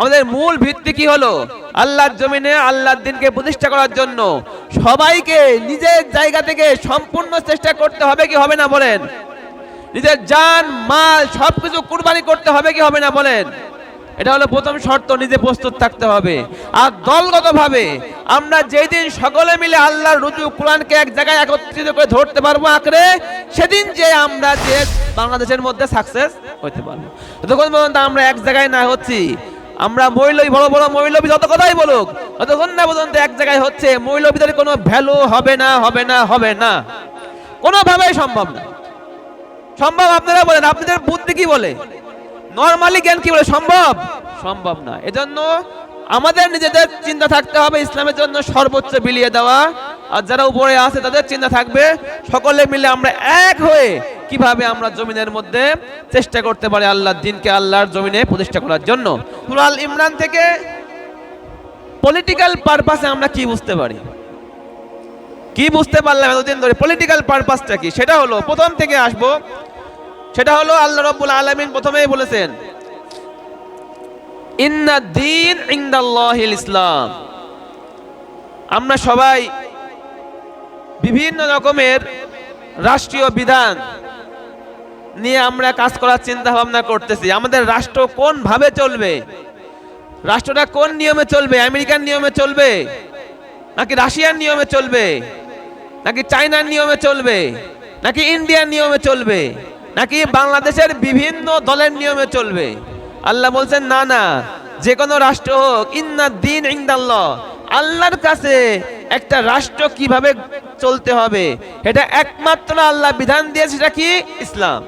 আমাদের মূল ভিত্তি কি হলো? আল্লাহর জমিনে আল্লাহর দিনকে প্রতিষ্ঠা করার জন্য সবাইকে নিজের জায়গা থেকে সম্পূর্ণ চেষ্টা করতে হবে কি হবে না বলেন? নিজের জান, মাল, সবকিছু কুরবানি করতে হবে কি হবে না বলেন? এটা হলো প্রথম শর্ত, নিজে প্রস্তুত থাকতে হবে। আর দলগতভাবে আমরা যেই দিন সকলে মিলে আল্লাহর রুজু কোরআনকে এক জায়গায় একত্রিত করে ধরতে পারব আঁকড়ে, সেদিন যে আমরা যে বাংলাদেশের মধ্যে সাকসেস হতে পারব। ততক্ষণ পর্যন্ত আমরা এক জায়গায় না হচ্ছি আমরা মৌলবী বড় বড় মৌলবী যত কথাই বলুক ততক্ষণ না পর্যন্ত এক জায়গায় হচ্ছে মৌলবীদের কোনো ভ্যালু হবে না হবে না হবে না। কোনোভাবেই সম্ভব না। সম্ভব আপনারা বলেন, আপনাদের বুদ্ধি কি বলে? নর্মালি জ্ঞান কি বলে? সম্ভব? সম্ভব না। এজন্য আমাদের নিজেদের চিন্তা থাকতে হবে, ইসলামের জন্য সর্বোচ্চ বিলিয়ে দেওয়া। আর যারা উপরে আছে, তাদের চিন্তা থাকবে, সকলে মিলে আমরা এক হয়ে কীভাবে আমরা জমিনের মধ্যে চেষ্টা করতে পারি আল্লাহর দিনকে আল্লাহর জমিনে প্রতিষ্ঠা করার জন্য। সুরাল ইমরান থেকে পলিটিক্যাল পারপাসে আমরা কি বুঝতে পারি? কি বুঝতে পারলাম এতদিন ধরে? পলিটিক্যাল পারপাসটা কি? সেটা হলো, প্রথম থেকে আসব, সেটা হলো আল্লাহ রব্বুল আলমিন প্রথমেই বলেছেন ইন্না দিন ইন্দাল্লাহিল ইসলাম। আমরা সবাই বিভিন্ন রকমের রাষ্ট্রীয় বিধান নিয়ে আমরা কাজ করার চিন্তা ভাবনা করতেছি। আমাদের রাষ্ট্র কোন ভাবে চলবে? রাষ্ট্রটা কোন নিয়মে চলবে? আমেরিকান নিয়মে চলবে? নাকি রাশিয়ার নিয়মে চলবে? নাকি চায়নার নিয়মে চলবে? নাকি ইন্ডিয়ার নিয়মে চলবে? নাকি বাংলাদেশের বিভিন্ন দলের নিয়মে চলবে? আল্লাহ বলছেন, না না, যে কোনো রাষ্ট্র হোক ইন্না দিন ইন্দাল্লাহ, আল্লাহর কাছে একটা রাষ্ট্র কীভাবে চলতে হবে, এটা একমাত্র আল্লাহ বিধান দিয়েছে, সেটা কি? ইসলাম।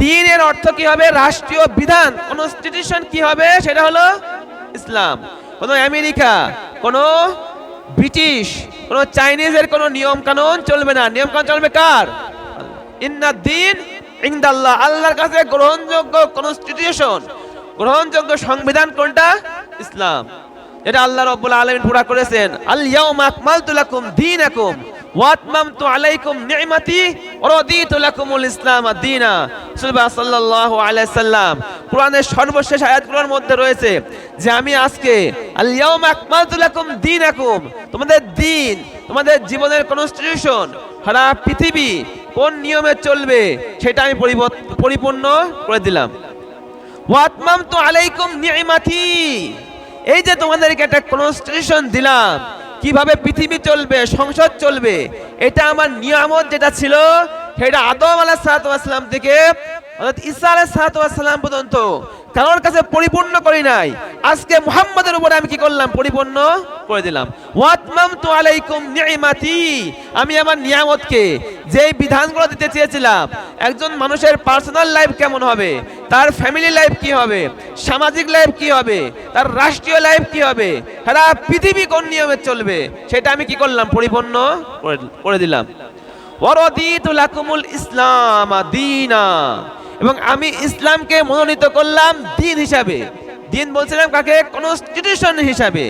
দিনের অর্থ কি হবে? রাষ্ট্রীয় বিধান। কনস্টিটিউশন কি হবে? সেটা হলো ইসলাম। কোনো আমেরিকা, কোনো ব্রিটিশ, কোনো চাইনিজের কোনো নিয়ম কানুন চলবে না। নিয়ম কানুন চলবে কার? ইন্না দিন ইন্দাল্লাহ, আল্লাহর কাছে গ্রহণযোগ্য কনস্টিটিউশন গ্রহণযোগ্য সংবিধান কোনটা? ইসলাম। এটা আল্লাহ রাব্বুল আলামিন পুরা করেছেন। আল ইয়াউমা আকমালতু লাকুম দীনাকুম ওয়া আলাইকুম নি'মাতি ওয়া রাদিতু লাকুমুল ইসলাম দীনা। সর্বশেষ আয়াতগুলোর মধ্যে রয়েছে যে আমি আজকে তোমাদের দিন, তোমাদের জীবনের কনস্টিটিউশন পৃথিবী কোন নিয়মে চলবে সেটা আমি পরিপূর্ণ করে দিলাম। ওয়াতমাম তো আলাইকুম নিয়মাতি এই যে তোমাদেরকে একটা কনস্টিটিউশন দিলাম, কীভাবে পৃথিবী চলবে, সংসদ চলবে, এটা আমার নিয়ামত যেটা ছিল, সেটা আদম আলাহ সালাম থেকে সালাতাম পর্যন্ত কারোর কাছে পরিপূর্ণ করি নাই। আজকে উপরে আমি কি করলাম? পরিপূর্ণ করে দিলাম। আলাইকুম আমি আমার নিয়ামতকে যেই বিধানগুলো দিতে চেয়েছিলাম, একজন মানুষের পার্সোনাল লাইফ কেমন হবে? তার ফ্যামিলি লাইফ কি হবে? সামাজিক লাইফ কি হবে? তার রাষ্ট্রীয় লাইফ কি হবে? সারা পৃথিবী কোন নিয়মে চলবে? সেটা আমি কি করলাম? পরিপূর্ণ করে- দিলাম। ইসলাম দীনা এবং আমি ইসলামকে মনোনীত করলাম দিন হিসাবে। দিন বলছিলাম কাকে? কনস্টিটিউশন হিসাবে,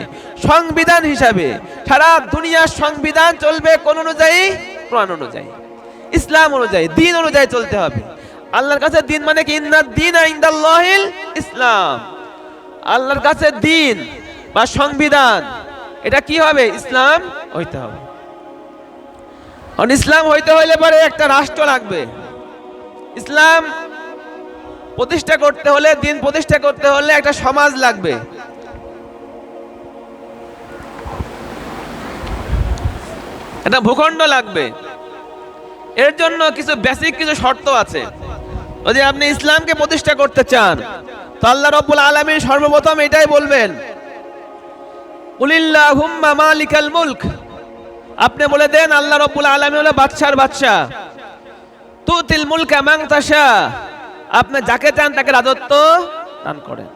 সংবিধান হিসাবে। সারা দুনিয়ার সংবিধান চলবে কোন অনুযায়ী? কোরআন অনুযায়ী। ইসলাম অনুযায়ী, দিন অনুযায়ী চলতে হবে। আল্লাহর কাছে দিন মানে কি? দিন ইনদাল্লাহিল ইসলাম। আল্লাহর কাছে দিন বা সংবিধান, এটা কি হবে? ইসলাম হইতে হবে। ইসলাম হইতে হইলে পরে একটা রাষ্ট্র লাগবে। ইসলাম প্রতিষ্ঠা করতে হলে, দিন প্রতিষ্ঠা করতে হলে একটা সমাজ লাগবে। একটা ভূখণ্ড লাগবে। এর জন্য কিছু বেসিক কিছু শর্ত আছে। যদি আপনি ইসলামকে প্রতিষ্ঠা করতে চান, তো আল্লাহ রব্বুল আলমীর সর্বপ্রথম এটাই বলবেন। উলিল্লাহুম্মা মালিকাল মুলক। আপনি বলে দেন, আল্লাহ রব্বুল আলমী হলো বাদশার বাদশাহ। তুতিল মুলকা মাং তাশা। আপনি যাকে চান তাকে রাজত্ব দান করেন।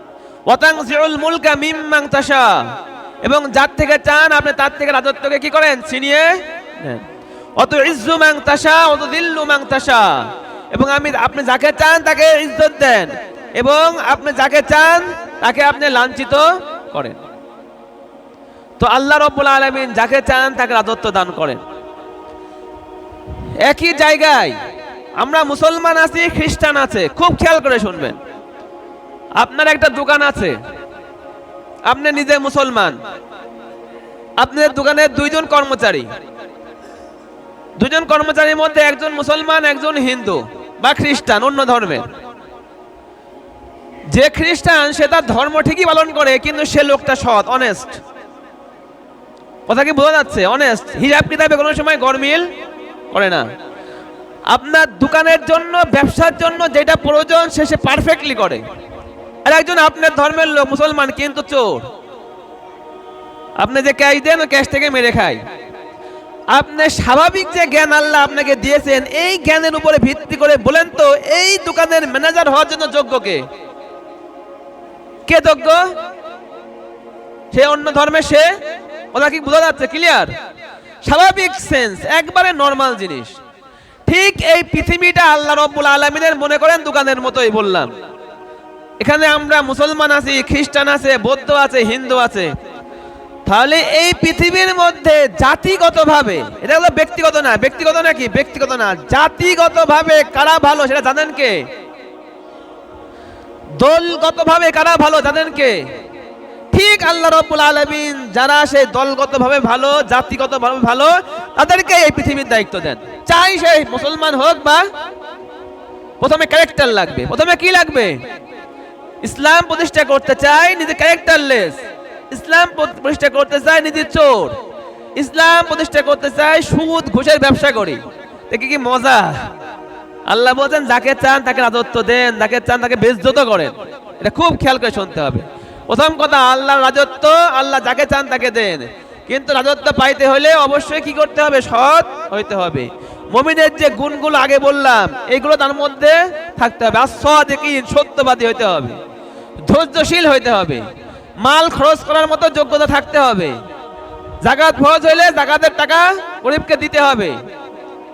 ওয়াতাংসিউল মুলকা মিম মাং তাশা। এবং যার থেকে চান আপনি তার থেকে রাজত্বকে কি করেন? ছিনিয়ে নেন। অত ইজ্জু মাং তাশা অত দিল্লু মাং তাশা। এবং আমি, আপনি যাকে চান তাকে ইজ্জত দেন। এবং আপনি যাকে চান তাকে আপনি লাঞ্ছিত করেন। তো আল্লাহ রব্বুল আলমিন যাকে চান তাকে রাজত্ব দান করেন। একই জায়গায় আমরা মুসলমান আছি, খ্রিস্টান আছে, খুব খেয়াল করে শুনবেন। আপনার একটা দোকান আছে, আপনি নিজে মুসলমান। আপনার দোকানের দুইজন কর্মচারী। দুজন কর্মচারীর মধ্যে একজন মুসলমান, একজন হিন্দু বা খ্রিস্টান, অন্য ধর্মের। যে খ্রিস্টান, সে তার ধর্ম ঠিকই পালন করে, কিন্তু সে লোকটা সৎ অনেস্ট কথা কি বোঝা যাচ্ছে? অনেস্ট হিসাব কিতাবে কোনো সময় গরমিল করে না। আপনার দোকানের জন্য, ব্যবসার জন্য যেটা প্রয়োজন, সে সে পারফেক্টলি করে। আর একজন আপনার ধর্মের লোক, মুসলমান, কিন্তু চোর। আপনি যে ক্যাশ দেন ক্যাশ থেকে মেরে খায়। আপনার স্বাভাবিক যে জ্ঞান আল্লাহ আপনাকে দিয়েছেন, এই জ্ঞানের উপরে ভিত্তি করে বলেন তো, এই দোকানের ম্যানেজার হওয়ার জন্য যোগ্য কে? কে যোগ্য? সে অন্য ধর্মে সে? ওটা কি বোঝা যাচ্ছে? ক্লিয়ার স্বাভাবিক সেন্স একবারে নর্মাল জিনিস। ঠিক এই পৃথিবীটা আল্লাহ রব্বুল আলমিনের মনে করেন দোকানের মতোই বললাম। এখানে আমরা মুসলমান আছি, খ্রিস্টান আছে, বৌদ্ধ আছে, হিন্দু আছে। তাহলে এই পৃথিবীর মধ্যে জাতিগতভাবে, এটা হলো ব্যক্তিগত না, ব্যক্তিগত নাকি? ব্যক্তিগত না। জাতিগতভাবে কারা ভালো সেটা জানেন কে? দলগতভাবে কারা ভালো জানেন কে? ঠিক আল্লাহ রব্বুল আলমিন যারা সেই দলগতভাবে ভালো, জাতিগতভাবে ভালো, তাদেরকে এই পৃথিবীর দায়িত্ব দেন। চাই সে মুসলমান হোক বা প্রথমে ক্যারেক্টার লাগবে। প্রথমে কি লাগবে? ইসলাম প্রতিষ্ঠা করতে চাই নিজে ক্যারেক্টারলেস ইসলাম প্রতিষ্ঠা করতে চাই নিজে চোর। ইসলাম প্রতিষ্ঠা করতে চাই সুদ, ঘুষের ব্যবসা করি। দেখি কি মজা। আল্লাহ বলছেন, যাকে চান তাকে রাজত্ব দেন, যাকে চান তাকে বেজত করেন। এটা খুব খেয়াল করে শুনতে হবে। প্রথম কথা, আল্লাহর রাজত্ব, আল্লাহ যাকে চান তাকে দেন। কিন্তু রাজত্ব পাইতে হলে অবশ্যই কি করতে হবে? সৎ হইতে হবে। মমিনের যে গুণগুলো আগে বললাম, এগুলো তার মধ্যে থাকতে হবে। আর সৎ সত্যবাদী হইতে হবে। ধৈর্যশীল হইতে হবে। মাল খরচ করার মতো যোগ্যতা থাকতে হবে। জাকাত খরচ হইলে জাকাতের টাকা গরিবকে দিতে হবে।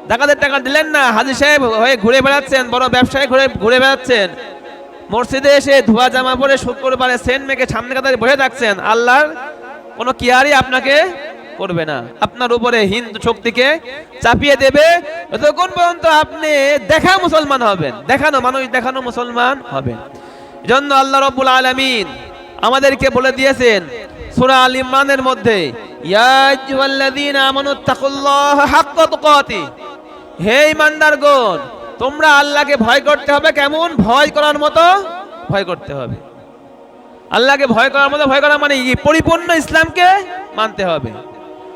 জাকাতের টাকা দিলেন না, হাজি সাহেব হয়ে ঘুরে বেড়াচ্ছেন, বড় ব্যবসায়ী ঘুরে ঘুরে বেড়াচ্ছেন। মসজিদে এসে ধোয়া জামা পরে শুক্রবারে সেন্ট মেকে সামনে কাতারে বসে থাকছেন, আল্লাহর কোনো কেয়ারই আপনাকে করবে না। আপনার উপরে হিন্দু শক্তিকে চাপিয়ে দেবে। যতক্ষণ পর্যন্ত আপনি দেখা মুসলমান হবেন, দেখানো মানুষ দেখানো মুসলমান হবেন। জন্য আল্লাহ রব্বুল আলামিন আমাদেরকে বলে দিয়েছেন, সূরা আল ইমরানের মধ্যে হে ইমানদারগণ তোমরা আল্লাহকে ভয় করতে হবে, কেমন? ভয় করার মতো ভয় করতে হবে। আল্লাহকে ভয় করার মতো ভয় করা মানে কি? পরিপূর্ণ ইসলামকে মানতে হবে।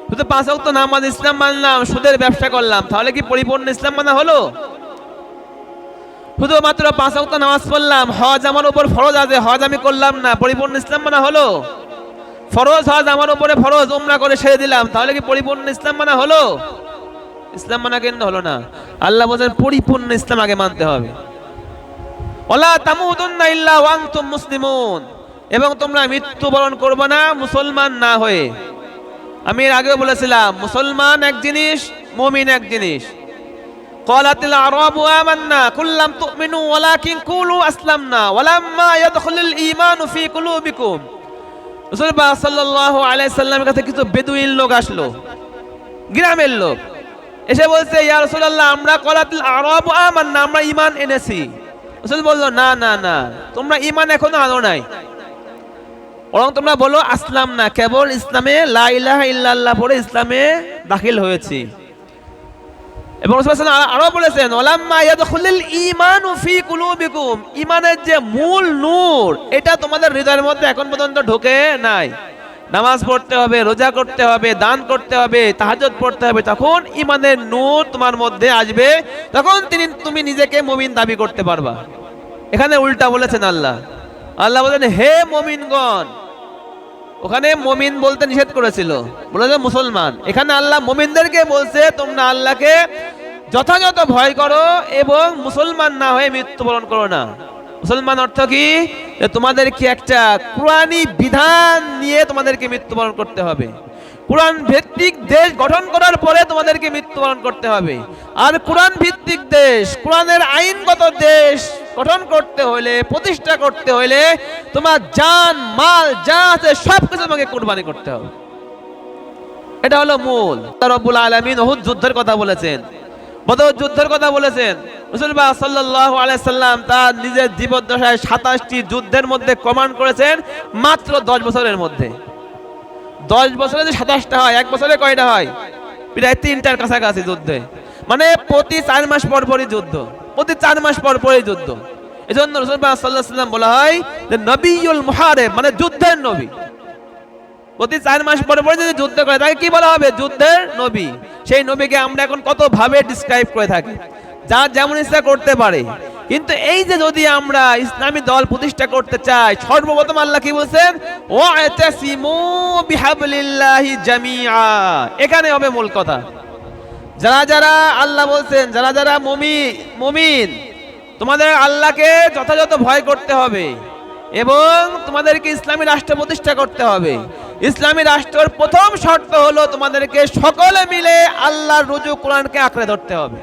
শুধু পাঁচ অক্ত নামাজ ইসলাম মানলাম, সুদের ব্যবসা করলাম, তাহলে কি পরিপূর্ণ ইসলাম মানা হলো? শুধুমাত্র পাঁচ অক্ত নামাজ পড়লাম, হজ আমার উপর ফরজ আছে, হজ আমি করলাম না, পরিপূর্ণ ইসলাম মানা হলো? ফরজ, হজ আমার উপরে ফরজ, উমরা করে ছেড়ে দিলাম, তাহলে কি পরিপূর্ণ ইসলাম মানা হলো? ইসলাম মানা কিন্তু হলো না আল্লাহ বলছেন পরিপূর্ণ ইসলাম আগে মানতে হবে ওলা তামুদুন্না ইল্লা ওয়ান্তুম মুসলিমুন এবং তোমরা মৃত্যুবরণ করবে না মুসলমান না হয়ে আমি এর আগেও বলেছিলাম মুসলমান এক জিনিস মুমিন এক জিনিস قالت الأعراب آمنا قل لم تؤمنوا ولكن قولوا أسلمنا ولما يدخل الإيمان في قلوبكم রসুল পাক সাল্লাল্লাহু আলাইহি সাল্লামের কাছে কিছু বেদুইন লোক আসলো গ্রামের লোক এসে বলছে, ইয়া রাসূলুল্লাহ, আমরা কলাতুল আরব আমান্না, আমরা ঈমান এনেছি। রসুল বলল, না না না, তোমরা ঈমান এখনও আনো নাই। বরং তোমরা বলো, আসলাম না, কেবল ইসলামে লা ইলাহা ইল্লাল্লাহ পড়ে ইসলামে দাখিল হয়েছি। এবং রাসূল আরও বলেছেন ওলাম্মা ইয়াদখুলুল ঈমানু ফি কুলুবিকুম। ঈমানের যে মূল নূর, এটা তোমাদের হৃদয়ের মধ্যে এখন পর্যন্ত ঢোকে নাই। নামাজ পড়তে হবে, রোজা করতে হবে, দান করতে হবে, তাহাজ্জুদ পড়তে হবে, তখন ঈমানের নূর তোমার মধ্যে আসবে, তখন তিনি, তুমি নিজেকে মুমিন দাবি করতে পারবা। এখানে উল্টা বলেছেন আল্লাহ। আল্লাহ বলেন, হে মুমিনগণ, ওখানে মমিন বলতে নিষেধ করেছিল। বলেছে, মুসলমান, এখানে আল্লাহ মমিনদেরকে বলছে, তোমরা আল্লাহকে যথাযথ ভয় করো এবং মুসলমান না হয়ে মৃত্যুবরণ করো না। মুসলমান অর্থ কি? তোমাদেরকে একটা কোরআনী বিধান নিয়ে তোমাদেরকে মৃত্যুবরণ করতে হবে। কোরআন ভিত্তিক দেশ গঠন করার পরে তোমাদেরকে মৃত্যুবরণ করতে হবে। আর কোরআন ভিত্তিক দেশ, কোরআনের আইনগত দেশ গঠন করতে হলে, প্রতিষ্ঠা করতে হলে তোমার জান, মাল, যা আছে সব কিছু তোমাকে কোরবানি করতে হবে। এটা হলো মূল। রব্বুল আলামিন ওহুদ যুদ্ধের কথা বলেছেন। বদর যুদ্ধের কথা বলেছেন। রসুলবাহ সাল্লাহ আলাইসাল্লাম তার নিজের জীবদ্দশায় সাতাশটি যুদ্ধের মধ্যে কমান্ড করেছেন মাত্র দশ বছরের মধ্যে। দশ বছরে যে সাতাশটা হয়, এক বছরে কয়টা হয়? প্রায় তিনটার কাছাকাছি যুদ্ধে। মানে প্রতি চার মাস পর পরই যুদ্ধ। প্রতি চার মাস পর পরই যুদ্ধ। এই জন্য রসুলবাহ সাল্লাহ সাল্লাম বলা হয় যে নবীল মুহারেব মানে যুদ্ধের নবী। প্রতি চার মাস পরে পরে যদি যুদ্ধ করে, তাকে কি বলা হবে? যুদ্ধের নবী। সেই নবীকে আমরা এখন কত ভাবে ডিসক্রাইব করে থাকি? যা যেমন ইচ্ছা করতে পারে। কিন্তু এই যে যদি আমরা ইসলামী দল প্রতিষ্ঠা করতে চাই, সর্বপ্রথম আল্লাহ কি বলছেন? ও জামিআ। এখানে হবে মূল কথা। যারা যারা আল্লাহ বলছেন, যারা যারা মমি, মুমিন, তোমাদের আল্লাহকে যথাযথ ভয় করতে হবে এবং তোমাদেরকে ইসলামী রাষ্ট্র প্রতিষ্ঠা করতে হবে। ইসলামী রাষ্ট্রের প্রথম শর্ত হলো তোমাদেরকে সকলে মিলে আল্লাহর রুজু কোরআনকে আঁকড়ে ধরতে হবে।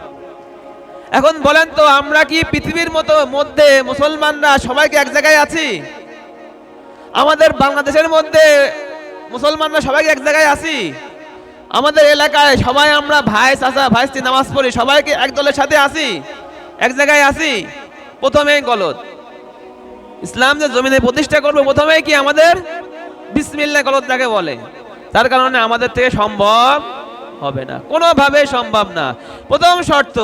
এখন বলেন তো, আমরা কি পৃথিবীর মতো মধ্যে মুসলমানরা সবাইকে এক জায়গায় আছি? আমাদের বাংলাদেশের মধ্যে মুসলমানরা সবাই এক জায়গায় আছি? আমাদের এলাকায় সবাই আমরা ভাই, চাচা, ভাইস্তি নামাজ পড়ি, সবাইকে এক দলের সাথে আছি, এক জায়গায় আছি। প্রথমেই গলত। ইসলাম যে জমিনে প্রতিষ্ঠা করবে, প্রথমেই কি আমাদের? বিসমিল্লা গলত যাকে বলে। তার কারণে আমাদের থেকে সম্ভব হবে না। কোনোভাবে সম্ভব না। প্রথম শর্ত,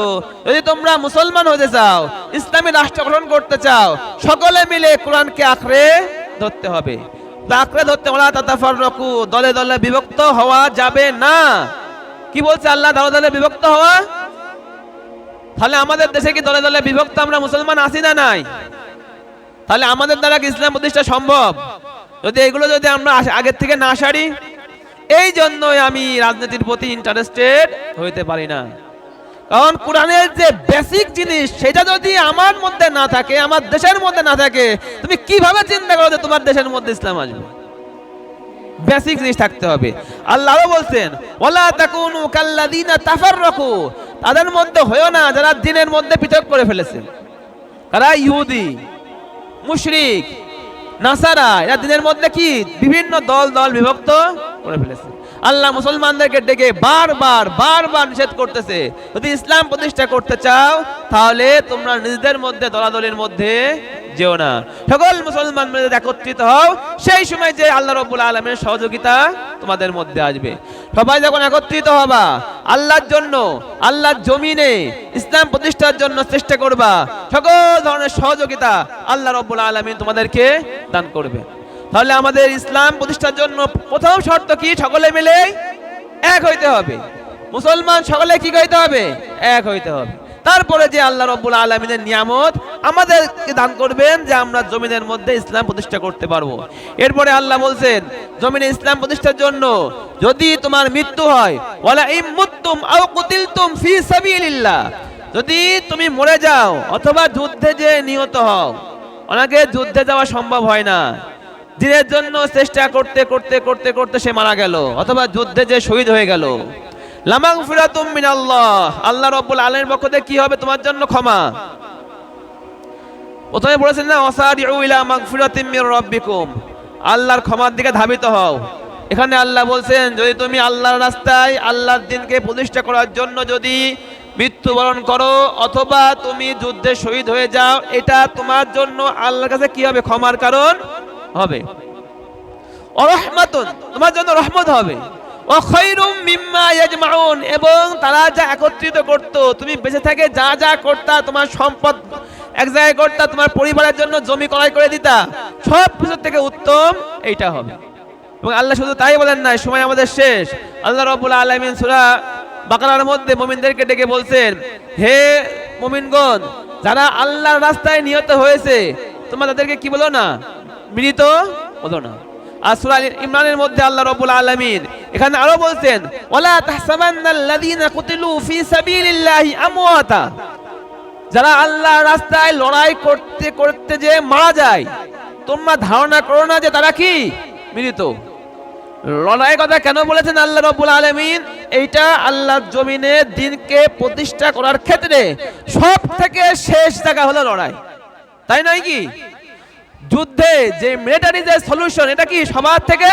যদি তোমরা মুসলমান হতে চাও, ইসলামী রাষ্ট্র গঠন করতে চাও, সকলে মিলে কোরআনকে আঁকড়ে ধরতে হবে। আঁকড়ে ধরতে ওলা তাতাফার রকু দলে দলে বিভক্ত হওয়া যাবে না। কি বলছে আল্লাহ? দলে দলে বিভক্ত হওয়া? তাহলে আমাদের দেশে কি দলে দলে বিভক্ত আমরা মুসলমান আছি না নাই? তাহলে আমাদের দ্বারা কি ইসলাম প্রতিষ্ঠা সম্ভব? যদি এগুলো যদি আমরা আগের থেকে না সারি এই জন্যই আমি রাজনীতির প্রতি ইন্টারেস্টেড হইতে পারি না। কারণ কোরআনের যে বেসিক জিনিস, সেটা যদি আমার মধ্যে না থাকে, আমার দেশের মধ্যে না থাকে, তুমি কীভাবে চিন্তা করো যে তোমার দেশের মধ্যে ইসলাম আসবে? বেসিক জিনিস থাকতে হবে। আল্লাহ বলছেন, ওয়ালা তাকুনু কাল্লাযিনা তাফাররাকু। তাদের মধ্যে হয়েও না, যারা দিনের মধ্যে পৃথক করে ফেলেছে। তারা ইহুদি, মুশরিক নাসারা, এরা দিনের মধ্যে কি? বিভিন্ন দল দল বিভক্ত করে ফেলেছে। আল্লাহ মুসলমানদেরকে ডেকে বারবার বারবার নিষেধ করতেছে। যদি ইসলাম প্রতিষ্ঠা করতে চাও, তাহলে তোমরা নিজেদের মধ্যে, দলাদলির মধ্যে যেও না। সকল মুসলমান একত্রিত হও। সেই সময় যে আল্লাহ রব্বুল আলমের সহযোগিতা তোমাদের মধ্যে আসবে। সবাই যখন একত্রিত হবা, আল্লাহর জন্য, আল্লাহর জমিনে ইসলাম প্রতিষ্ঠার জন্য চেষ্টা করবা, সকল ধরনের সহযোগিতা আল্লাহ রব্বুল আলমিন তোমাদেরকে দান করবে। তাহলে আমাদের ইসলাম প্রতিষ্ঠার জন্য প্রথম শর্ত কি? সকলে মিলে এক হইতে হবে। মুসলমান সকলে কি হইতে হবে? এক হইতে হবে। তারপরে যে আল্লাহ রব্বুল আলমিনের নিয়ামত আমাদেরকে দান করবেন যে আমরা জমিনের মধ্যে ইসলাম প্রতিষ্ঠা করতে পারব। এরপরে আল্লাহ বলছেন, জমিনে ইসলাম প্রতিষ্ঠার জন্য যদি তোমার মৃত্যু হয় যদি তুমি মরে যাও অথবা যুদ্ধে যে নিহত হও অনেকে যুদ্ধে যাওয়া সম্ভব হয় না। দিনের জন্য চেষ্টা করতে করতে করতে করতে সে মারা গেল, অথবা যুদ্ধে যে শহীদ হয়ে গেল। লামাং আল্লাহ রব্বুল পক্ষ থেকে কি হবে? তোমার জন্য ক্ষমা। প্রথমে বলেছেন না আল্লাহর ক্ষমার দিকে ধাবিত হও। এখানে আল্লাহ বলছেন, যদি তুমি আল্লাহর রাস্তায় আল্লাহর দিনকে প্রতিষ্ঠা করার জন্য যদি মৃত্যুবরণ করো, অথবা তুমি যুদ্ধে শহীদ হয়ে যাও, এটা তোমার জন্য আল্লাহর কাছে কি হবে? ক্ষমার কারণ হবে। অরহমাতুন, তোমার জন্য রহমত হবে। এবং তারা যা একত্রিত করত, তুমি বেঁচে থাকে যা যা করতা তোমার সম্পদ, এক জায়গায় করতা তোমার পরিবারের জন্য জমি ক্রয় করে দিতা, সব কিছু থেকে উত্তম এইটা হবে। এবং আল্লাহ শুধু তাই বলেন না সময় আমাদের শেষ। আল্লাহ রাব্বুল আলামিন সূরা বাকারার মধ্যে মুমিনদেরকে ডেকে বলছেন, হে মুমিনগণ, যারা আল্লাহর রাস্তায় নিহত হয়েছে, তোমরা তাদেরকে কি বলো না? মৃত বলো না। আর সূরা আল ইমরানের মধ্যে আল্লাহ রাব্বুল আলামিন এখানে আরও বলছেন, ওয়ালা তাহসাবান্নাল্লাযীনা কুতিলু ফি সাবিলিল্লাহি আমওয়াতা। যারা আল্লাহর রাস্তায় লড়াই করতে করতে যে মারা যায়, তোমরা ধারণা করো না যে তারা কি? মৃত লড়াই কথা কেন বলেছেন আল্লাহ রব্বুল আলমিন? এইটা আল্লাহর জমিনে দিনকে প্রতিষ্ঠা করার ক্ষেত্রে সব থেকে শেষ জায়গা হলো লড়াই। তাই নয় কি? যুদ্ধে যে মিলিটারি যে সলিউশন এটা কি সবার থেকে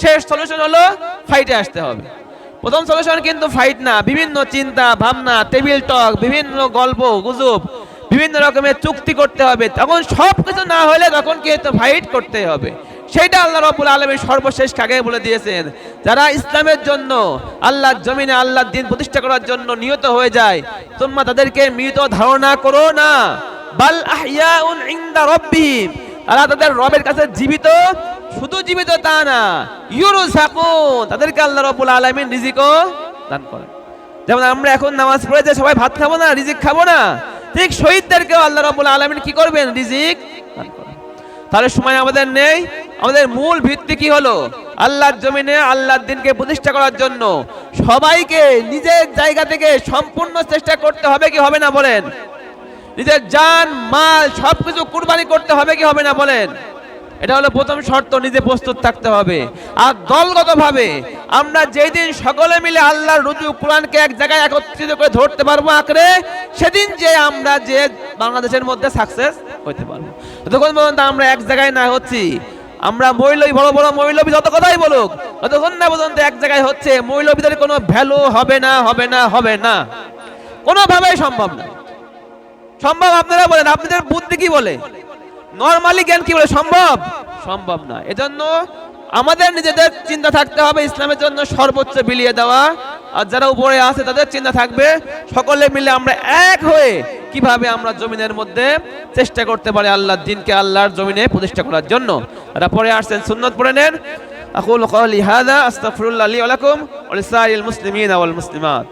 শেষ সলিউশন হলো? ফাইটে আসতে হবে। প্রথম সলিউশন কিন্তু ফাইট না। বিভিন্ন চিন্তা, ভাবনা টেবিল টক বিভিন্ন গল্প, গুজব, বিভিন্ন রকমের চুক্তি করতে হবে। তখন সব কিছু না হলে তখন কিন্তু ফাইট করতে হবে। সেটা আল্লাহ রবুল আলমী সর্বশেষ কাগে বলে দিয়েছেন? যারা ইসলামের জন্য আল্লাহর জমিনে আল্লাহর দিন প্রতিষ্ঠা করার জন্য নিহত হয়ে যায়, তোমরা তাদেরকে মৃত ধারণা করো না। বাল আহিয়াউন ইনদা রব্বিহিম। তারা তাদের রবের কাছে জীবিত, শুধু জীবিত তা না, ইউরুসাকুন, তাদেরকে আল্লাহ রব্বুল আলামিন রিজিকও দান করেন। যেমন আমরা এখন নামাজ পড়ে যে সবাই ভাত খাব না, রিজিক খাব না, ঠিক শহীদদেরকেও আল্লাহ রব্বুল আলামিন কি করবেন? রিজিক দান করেন। তাহলে সময় আমাদের নেই, আমাদের মূল ভিত্তি কি হলো? আল্লাহর জমিনে আল্লাহর দিনকে প্রতিষ্ঠা করার জন্য সবাইকে নিজের জায়গা থেকে সম্পূর্ণ চেষ্টা করতে হবে কি হবে না বলেন? নিজের যান মাল, সবকিছু কুরবানি করতে হবে কি হবে না বলেন? এটা হলো প্রথম শর্ত, নিজে প্রস্তুত থাকতে হবে। আর দলগতভাবে আমরা যেই দিন সকলে মিলে আল্লাহর রুজু কোরআনকে এক জায়গায় একত্রিত করে ধরতে পারব আঁকড়ে, সেদিন যে আমরা যে বাংলাদেশের মধ্যে সাকসেস হইতে পারব। ততক্ষণ পর্যন্ত আমরা এক জায়গায় না হচ্ছি, আমরা মৌলবী, বড় বড় মৌলবী যত কথাই বলুক, ততক্ষণ না পর্যন্ত এক জায়গায় হচ্ছে মৌলবীদের কোনো ভ্যালু হবে না হবে না হবে না। কোনোভাবেই সম্ভব না। সম্ভব আপনারা বলেন আপনাদের বুদ্ধি কি বলে নর্মালি জ্ঞান কি বলে সম্ভব সম্ভব না এজন্য আমাদের নিজেদের চিন্তা থাকতে হবে ইসলামের জন্য সর্বোচ্চ বিলিয়ে দেওয়া আর যারা উপরে আছে তাদের চিন্তা থাকবে সকলে মিলে আমরা এক হয়ে কিভাবে আমরা জমিনের মধ্যে চেষ্টা করতে পারি আল্লাহর দিনকে আল্লাহর জমিনে প্রতিষ্ঠা করার জন্য তারা পরে আসছেন সুন্নত পড়ে নেন আকুল قولي هذا استغفر الله لي ولكم ولسائر المسلمين والمسلمات